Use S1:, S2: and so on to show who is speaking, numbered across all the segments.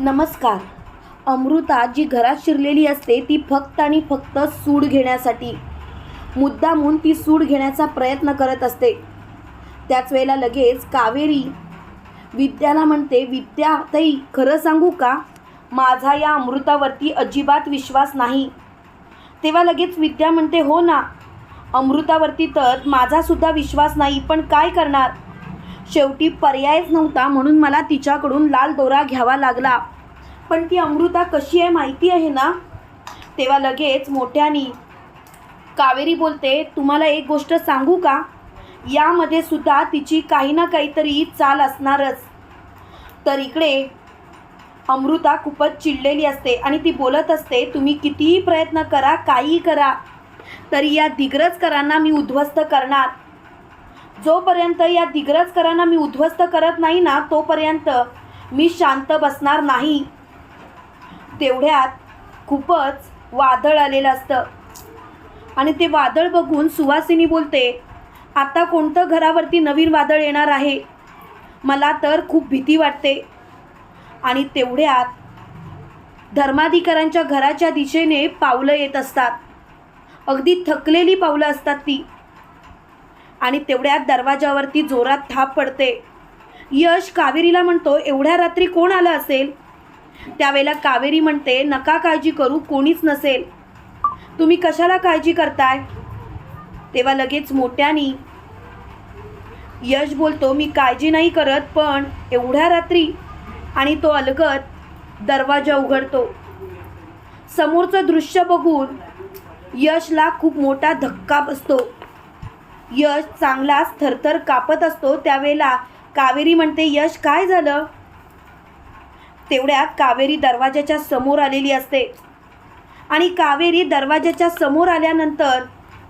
S1: नमस्कार. अमृता जी घरात शिरलेली असते ती फक्त आणि फक्त सूड घेण्यासाठी. मुद्दामून ती सूड घेण्याचा प्रयत्न करत असते. त्याच वेळेला लगेच कावेरी विद्याला म्हणते विद्या ताई खरं सांगू का? माझा या अमृतावरती अजिबात विश्वास नाही. तेव्हा लगेच विद्या म्हणते हो ना अमृतावरती तर माझासुद्धा विश्वास नाही पण काय करणार? शेवटी पर्यायच नव्हता म्हणून मला तिच्याकडून लाल दोरा घ्यावा लागला. पण ती अमृता कशी आहे माहिती आहे ना? तेव्हा लगेच मोठ्यानी कावेरी बोलते तुम्हाला एक गोष्ट सांगू का? यामध्ये सुद्धा तिची काही ना काहीतरी चाल असणारच. तर इकडे अमृता खूपच चिडलेली असते आणि ती बोलत असते तुम्ही कितीही प्रयत्न करा काहीही करा तरी या दिग्रजकरांना मी उद्ध्वस्त करणार. जोपर्यंत या दिग्रजकरांना मी उद्ध्वस्त करत नाही ना तोपर्यंत मी शांत बसणार नाही. तेवढ्यात खूपच वादळ आलेलं असतं. आणि ते वादळ बघून सुवासिनी बोलते आता कोणतं घरावरती नवीन वादळ येणार आहे? मला तर खूप भीती वाटते. आणि तेवढ्यात धर्माधिकाऱ्यांच्या घराच्या दिशेने पावलं येत असतात. अगदी थकलेली पावलं असतात ती. आणि तेवढ्यात दरवाजावरती जोरात थाप पडते. यश कावेरीला म्हणतो एवढ्या रात्री कोण आलं असेल? त्यावेळेला कावेरी म्हणते नका काळजी करू कोणीच नसेल. तुम्ही कशाला काळजी करताय? तेव्हा लगेच मोठ्यानी यश बोलतो मी काळजी नाही करत पण एवढ्या रात्री आणि तो अलगत दरवाजा उघडतो. समोरचं दृश्य बघून यशला खूप मोठा धक्का बसतो. यश चांगलाच थरथर कापत असतो त्यावेळेला कावेरी म्हणते यश काय झालं? तेवढ्यात कावेरी दरवाजाच्या समोर आलेली असते. आणि कावेरी दरवाजाच्या समोर आल्यानंतर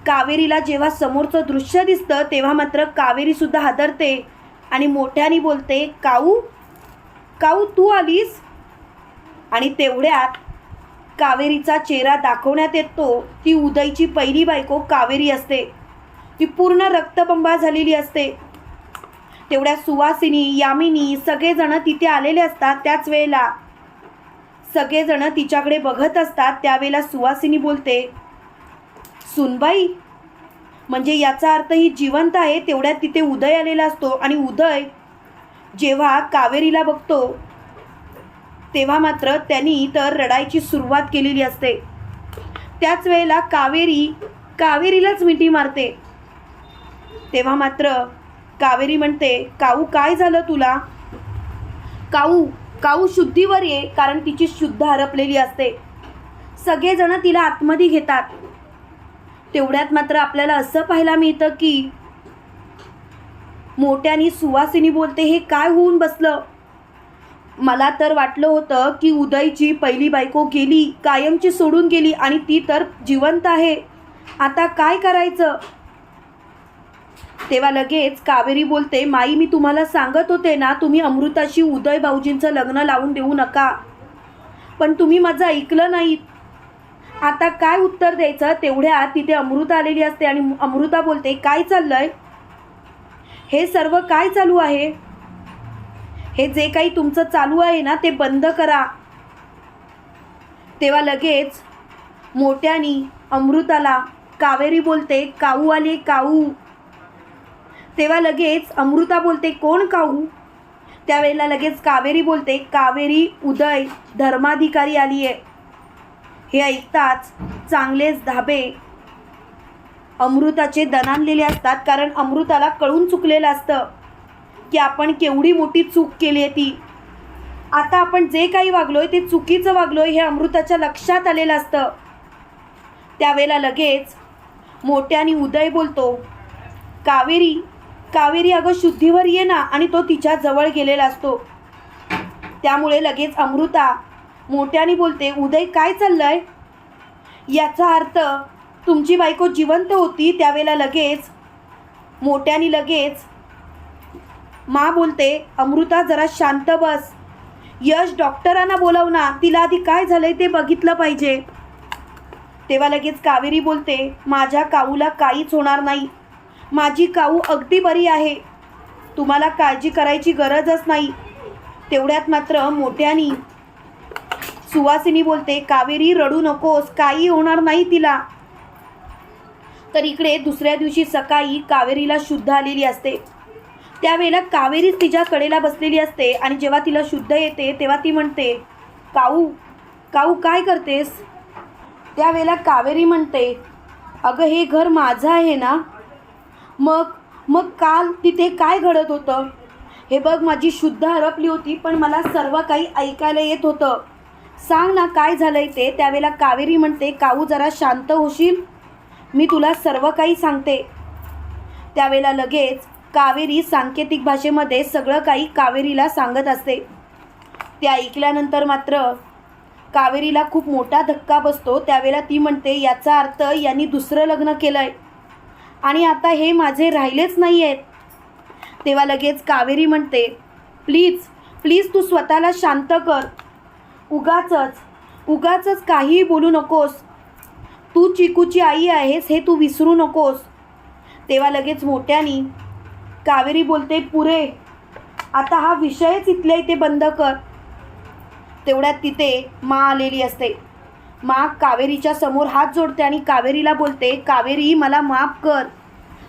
S1: कावेरीला जेव्हा समोरचं दृश्य दिसतं तेव्हा मात्र कावेरीसुद्धा हादरते आणि मोठ्याने बोलते काऊ? काऊ तू आलीस? आणि तेवढ्यात कावेरीचा चेहरा दाखवण्यात येतो ती उदयची पहिली बायको कावेरी असते. ती पूर्ण रक्तबंबा झालेली असते. तेवढ्या सुवासिनी यामिनी सगळेजण तिथे आलेले असतात त्याच वेळेला. सगळेजण तिच्याकडे बघत असतात त्यावेळेला सुवासिनी बोलते सुनबाई म्हणजे याचा अर्थ ही जिवंत आहे तेवढ्यात तिथे उदय आलेला असतो आणि उदय जेव्हा कावेरीला बघतो तेव्हा मात्र त्यांनी तर रडायची सुरुवात केलेली असते. त्याच वेळेला कावेरी कावेरीलाच मिठी मारते. तेव्हा मात्र कावेरी म्हणते काऊ काय झालं तुला? काऊ काऊ शुद्धीवर ये कारण तिची शुद्ध हरपलेली असते. सगळेजण तिला आतमध्ये घेतात. तेवढ्यात मात्र आपल्याला असं पाहायला मिळतं की मोठ्यानी सुवासिनी बोलते हे काय होऊन बसलं? मला तर वाटलं होतं की उदयची पहिली बायको गेली कायमची सोडून गेली आणि ती तर जिवंत आहे. आता काय करायचं? तेव्हा लगेच कावेरी बोलते माई मी तुम्हाला सांगत होते ना तुम्ही अमृताशी उदय भाऊजींचं लग्न लावून देऊ नका. पण तुम्ही माझं ऐकलं नाहीत. आता काय उत्तर द्यायचं? तेवढ्या तिथे अमृता आलेली असते आणि अमृता बोलते काय चाललंय? हे सर्व काय चालू आहे? हे जे काही तुमचं चालू आहे ना ते बंद करा. तेव्हा लगेच मोठ्यानी अमृताला कावेरी बोलते काऊ आले काऊ. तेव्हा लगेच अमृता बोलते कोण काऊ? त्यावेळेला लगेच कावेरी बोलते कावेरी उदय धर्माधिकारी आली आहे हे ऐकताच चांगलेच धाबे अमृताचे दणानलेले असतात कारण अमृताला कळून चुकलेलं असतं की आपण केवढी मोठी चूक केली आहे ती. आता आपण जे काही वागलोय ते चुकीचं वागलोय हे अमृताच्या लक्षात आलेलं असतं. त्यावेळेला लगेच मोठ्याने उदय बोलतो कावेरी कावेरी अगं शुद्धीवर ये ना आणि तो तिच्या जवळ गेलेला असतो. त्यामुळे लगेच अमृता मोठ्याने बोलते उदय काय चाललंय? याचा अर्थ तुमची बायको जिवंत होती त्यावेळेला लगेच मोठ्याने लगेच मा बोलते अमृता जरा शांत बस. यश डॉक्टरांना बोलव ना तिला आधी काय झालंय ते बघितलं पाहिजे. तेव्हा लगेच कावेरी बोलते माझ्या काऊला काहीच होणार नाही. माझी काऊ अगदी बरी आहे. तुम्हाला काळजी करायची गरजच नाही. तेवढ्यात मात्र मोठ्यानी सुवासिनी बोलते कावेरी रडू नकोस काही होणार नाही तिला. तर इकडे दुसऱ्या दिवशी सकाळी कावेरीला शुद्ध आलेली असते. त्यावेळेला कावेरीच तिच्या कडेला बसलेली असते आणि जेव्हा तिला शुद्ध येते तेव्हा ती म्हणते काऊ काऊ काय करतेस? त्यावेळेला कावेरी म्हणते अगं हे घर माझं आहे ना मग मग काल तिथे काय घडत होतं? हे बघ माझी शुद्ध हरपली होती पण मला सर्व काही ऐकायला येत होतं. सांग ना काय झालंय ते? त्यावेळेला कावेरी म्हणते काऊ जरा शांत होशील? मी तुला सर्व काही सांगते. त्यावेळेला लगेच कावेरी सांकेतिक भाषेमध्ये सगळं काही कावेरीला सांगत असते. ते ऐकल्यानंतर मात्र कावेरीला खूप मोठा धक्का बसतो. त्यावेळेला ती म्हणते याचा अर्थ यांनी दुसरं लग्न केलं आहे आणि आता हे माझे राहिलेच नाही आहेत तेव्हा लगेच कावेरी म्हणते प्लीज प्लीज तू स्वतःला शांत कर. उगाचच उगाचच काहीही बोलू नकोस. तू चिकूची आई आहेस हे तू विसरू नकोस. तेव्हा लगेच मोठ्यानी कावेरी बोलते पुरे आता हा विषयच इथल्या इथे बंद कर. तेवढ्यात तिथे मा आलेली असते. माग कावेरीच्या समोर हात जोडते आणि कावेरीला बोलते कावेरी मला माफ कर.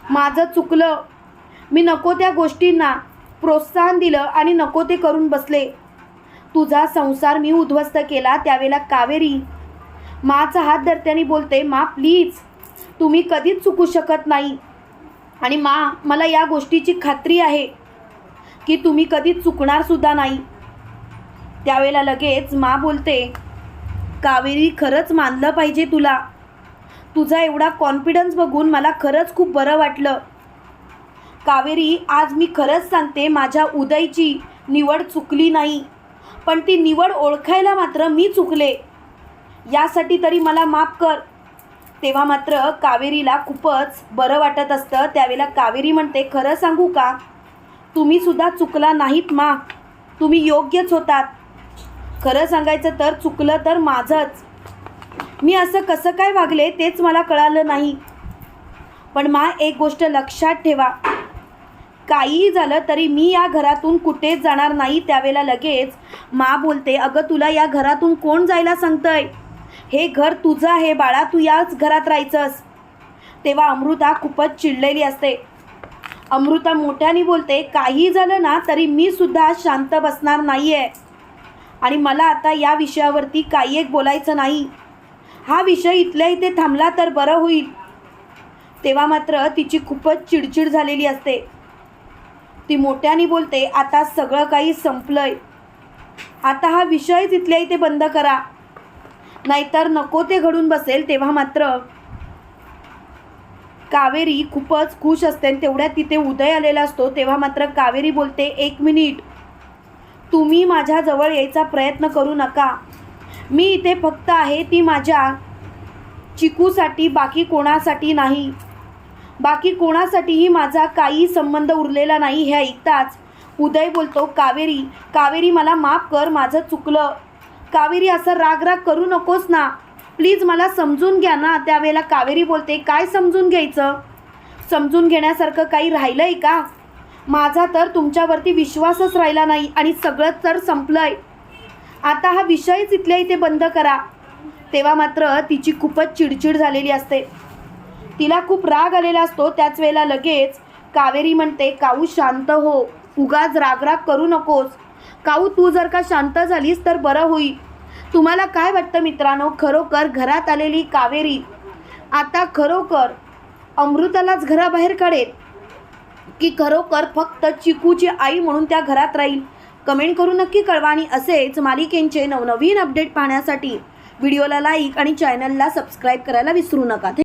S1: माझं चुकलं. मी नको त्या गोष्टींना प्रोत्साहन दिलं आणि नको ते करून बसले. तुझा संसार मी उद्ध्वस्त केला त्यावेळेला कावेरी माचा हात धरत्याने बोलते मा प्लीज. तुम्ही कधीच चुकू शकत नाही. आणि मा मला या गोष्टीची खात्री आहे की तुम्ही कधीच चुकणारसुद्धा नाही. त्यावेळेला लगेच मा बोलते कावेरी खरंच मानलं पाहिजे तुला. तुझा एवढा कॉन्फिडन्स बघून मला खरंच खूप बरं वाटलं. कावेरी आज मी खरंच सांगते माझ्या उदयची निवड चुकली नाही पण ती निवड ओळखायला मात्र मी चुकले. यासाठी तरी मला माफ कर. तेव्हा मात्र कावेरीला खूपच बरं वाटत असतं. त्यावेळेला कावेरी म्हणते खरं सांगू का? तुम्हीसुद्धा चुकला नाहीत मा. तुम्ही योग्यच होतात. खरं सांगायचं तर चुकलं तर माझंच. मी असं कसं काय वागले तेच मला कळालं नाही. पण मा एक गोष्ट लक्षात ठेवा. काहीही झालं तरी मी या घरातून कुठेच जाणार नाही त्यावेळेला लगेच. मा बोलते अगं तुला या घरातून कोण जायला सांगतंय? हे घर तुझं आहे बाळा तू याच घरात राहायचंस. तेव्हा अमृता खूपच चिडलेली असते. अमृता मोठ्याने बोलते काही झालं ना तरी मी सुद्धा शांत बसणार नाही आहे आणि मला आता या विषयावरती काही एक बोलायचं नाही. हा विषय इथल्या इथे थांबला तर बरं होईल. तेव्हा मात्र तिची खूपच चिडचिड झालेली असते. ती मोठ्याने बोलते आता सगळं काही संपलंय. आता हा विषयच इथल्या इथे बंद करा. नाहीतर नको ते घडून बसेल. तेव्हा मात्र कावेरी खूपच खुश असते आणि तेवढ्यात तिथे उदय आलेला असतो. तेव्हा मात्र कावेरी बोलते एक मिनिट. तुम्ही माझ्याजवळ यायचा प्रयत्न करू नका. मी इथे फक्त आहे ती माझ्या चिकूसाठी बाकी कोणासाठी नाही. बाकी कोणासाठीही माझा काही संबंध उरलेला नाही हे ऐकताच उदय बोलतो कावेरी कावेरी मला माफ कर माझं चुकलं. कावेरी असं राग राग करू नकोस ना. प्लीज मला समजून घ्या ना त्यावेळेला कावेरी बोलते काय समजून घ्यायचं? समजून घेण्यासारखं काही राहिलं आहे का? माझा तर तुमच्यावरती विश्वासच राहिला नाही आणि सगळंच तर संपलं आहे आता हा विषयच इथल्या इथे बंद करा. तेव्हा मात्र तिची खूपच चिडचिड झालेली असते. तिला खूप राग आलेला असतो. त्याच वेळेला लगेच कावेरी म्हणते काऊ शांत हो. उगाच रागराग करू नकोस. काऊ तू जर का शांत झालीस तर बरं होईल. तुम्हाला काय वाटतं मित्रांनो? खरोखर घरात आलेली कावेरी. आता खरोखर अमृतालाच घराबाहेर काढेल. की खरोखर फक्त चिकूची आई म्हणून त्या घरात राहील. कमेंट करून नक्की कळवा आणि असेच मालिकेंचे नवनवीन अपडेट पाहण्यासाठी व्हिडिओला लाईक आणि चॅनलला सबस्क्राईब करायला विसरू नका.